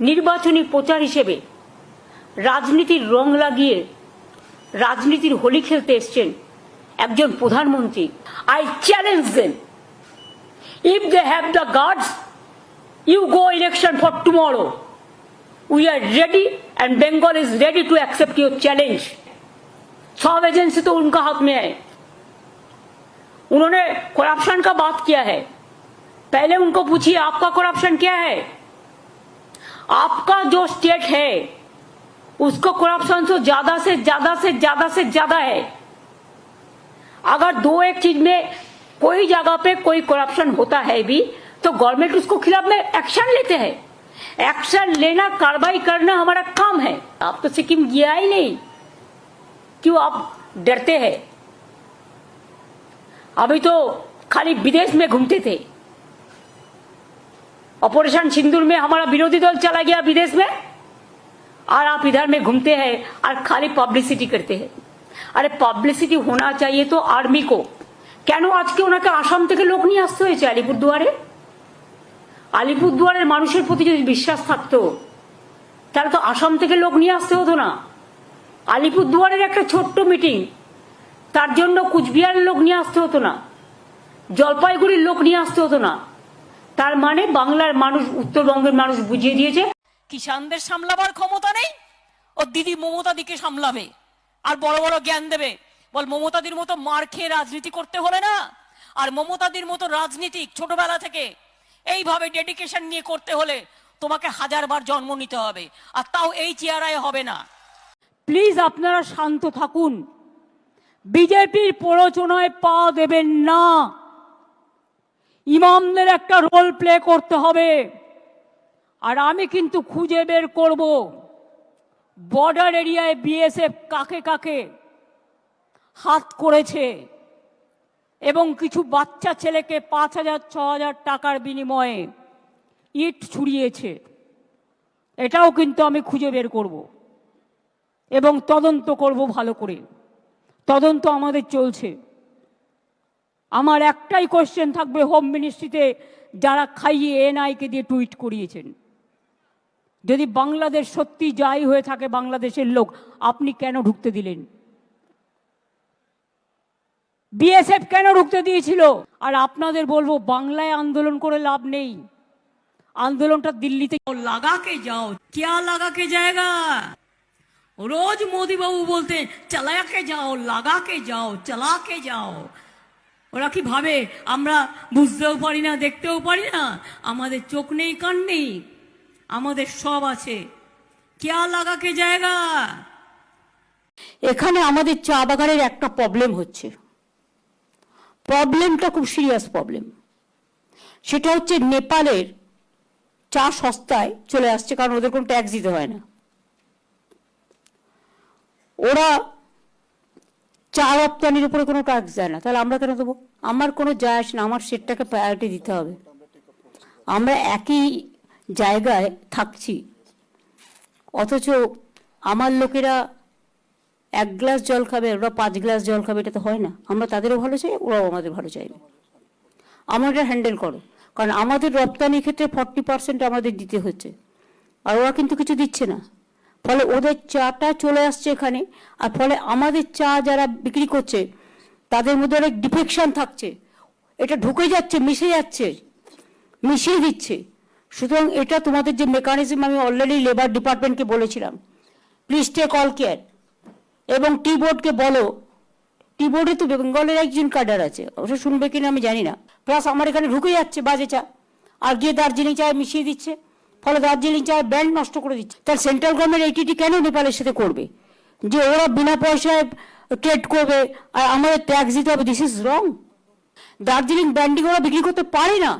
নির্বাচনী প্রচার হিসেবে রাজনীতির রং লাগিয়ে রাজনীতির হোলি খেলতে এসছেন একজন প্রধানমন্ত্রী I challenge them if they have the guards you go election for tomorrow we are ready and Bengal is ready to accept your challenge सब एजेंसी तो उनका हाथ में है उन्होंने करप्शन का बात किया है पहले उनको पूछिए आपका करप्शन क्या है आपका जो स्टेट है, उसको करप्शन तो ज़्यादा से ज़्यादा से ज़्यादा से ज़्यादा है। अगर दो एक चीज़ में कोई जगह पे कोई करप्शन होता है भी तो गवर्नमेंट उसको खिलाफ में एक्शन लेते हैं। एक्शन लेना, कार्रवाई करना हमारा काम है। आप तो सिक्किम गया ही नहीं। क्यों आप डरते हैं? अभी तो खाली विदेश में घूमते थे। ऑपरेशन सिंदूर में हमारा विरोधी दल चला गया विदेश में और आप इधर में घूमते हैं और खाली पब्लिसिटी करते हैं अरे पब्लिसिटी होना चाहिए तो आर्मी को কেন আজকে ওনাকে আসাম থেকে লোক নিয়ে আসতে হয়েছে আলিপুরদুয়ারে আলিপুরদুয়ারের মানুষের প্রতি যদি বিশ্বাস থাকতো তাহলে তো আসাম থেকে লোক নিয়ে আসতে হতো না আলিপুরদুয়ারের একটা ছোট্ট মিটিং তার জন্য কুচবিহারের লোক নিয়ে আসতে হতো না জলপাইগুড়ির লোক নিয়ে আসতে হতো না তার মানে বাংলার মানুষ উত্তরবঙ্গের মানুষ বুঝিয়ে দিয়েছে। কিষানদের সামলাবার ক্ষমতা নেই ও দিদি মমতাদিকে সামলাবে আর বড় বড় জ্ঞান দেবে। বল মমতাদির মতো মার খেয়ে রাজনীতি করতে হলে না? আর মমতাদির মতো রাজনীতি ছোটবেলা থেকে এইভাবে ডেডিকেশন নিয়ে করতে হলে তোমাকে হাজারবার জন্ম নিতে হবে আর তাও এই চেয়ারায় হবে না। প্লিজ আপনারা শান্ত থাকুন। বিজেপির প্ররোচনায় পা দেবেন না। ইমামদের একটা রোল প্লে করতে হবে। আর আমি কিন্তু খুঁজে বের করব বর্ডার এরিয়ায় বিএসএফ কাকে কাকে হাত করেছে এবং কিছু বাচ্চা ছেলেকে পাঁচ হাজার, ছ হাজার টাকার বিনিময়ে ইট ছুড়িয়েছে। এটাও কিন্তু আমি খুঁজে বের করব এবং তদন্ত করব ভালো করে। তদন্ত আমাদের চলছে। আমার একটাই কোয়েশ্চেন থাকবে হোম মিনিস্ট্রিতে যারা খাইয়ে এনআইকে দিয়ে টুইট করিয়েছেন। যদি বাংলাদেশ সত্যি যাই হয়ে থাকে বাংলাদেশের লোক, আপনি কেন ঢুকতে দিলেন? বিএসএফ কেন ঢুকতে দিয়েছিল? আর আপনাদের বলব, বাংলায় আন্দোলন করে লাভ নেই। আন্দোলনটা দিল্লিতে লাগাকে যাও কেয়া লাগাকে জায়গা রোজ মোদি বাবু বলতে চালাকে যাও, লাগাকে যাও, চালাকে যাও। ওরা কি ভাবে? আমরা বুঝতেও পারি না, দেখতেও পারি না। আমাদের চোখ নেই, কান নেই। আমাদের সব আছে। क्या লাগাকে জায়গা? এখানে আমাদের চা বাগানের একটা প্রবলেম হচ্ছে। প্রবলেমটা খুব সিরিয়াস প্রবলেম সেটা হচ্ছে নেপালের চা সস্তায় চলে আসছে, কারণ ওদের কোনো ট্যাক্স দিতে হয় না। ওরা চা রপ্তানির উপরে কোনো ট্যাক্স দেয় না। তাহলে আমরা কেন দেবো? আমার কোনো যায় আসে না, আমার সেটটাকে প্রায়োরিটি দিতে হবে। আমরা একই জায়গায় থাকছি। অথচ আমার লোকেরা এক গ্লাস জল খাবে, ওরা পাঁচ গ্লাস জল খাবে, এটা তো হয় না। আমরা তাদেরও ভালো চাই, ওরাও আমাদের ভালো চাইবে আমরা এটা হ্যান্ডেল করো। কারণ আমাদের রপ্তানির ক্ষেত্রে ফর্টি পার্সেন্ট আমাদের দিতে হচ্ছে। আর ওরা কিন্তু কিছু দিচ্ছে না। ফলে ওদের চাটা চলে আসছে এখানে। আর ফলে আমাদের চা যারা বিক্রি করছে, তাদের মধ্যে অনেক ডিফেকশন থাকছে। এটা ঢুকে যাচ্ছে, মিশে যাচ্ছে, মিশিয়ে দিচ্ছে। সুতরাং এটা তোমাদের যে মেকানিজম আমি অলরেডি লেবার ডিপার্টমেন্টকে বলেছিলাম। প্লিজ টেক অল কেয়ার এবং টি বোর্ডকে বলো। টি বোর্ডে তো বেঙ্গলের একজন কাডার আছে, অবশ্য শুনবে কিনা আমি জানি না। প্লাস আমার এখানে ঢুকে যাচ্ছে বাজে চা। আর গিয়ে দার্জিলিং চায় মিশিয়ে দিচ্ছে। ফলে দার্জিলিং চায় ব্যান্ড নষ্ট করে দিচ্ছে। তাহলে সেন্ট্রাল গভর্নমেন্ট এইটিটি কেন নেপালের সাথে করবে? যে ওরা বিনা পয়সায় ট্রেড করবে, আর আমাদের ট্যাক্স দিতে হবে this is wrong Darjeeling branding ওরা বিক্রি করতে পারে না।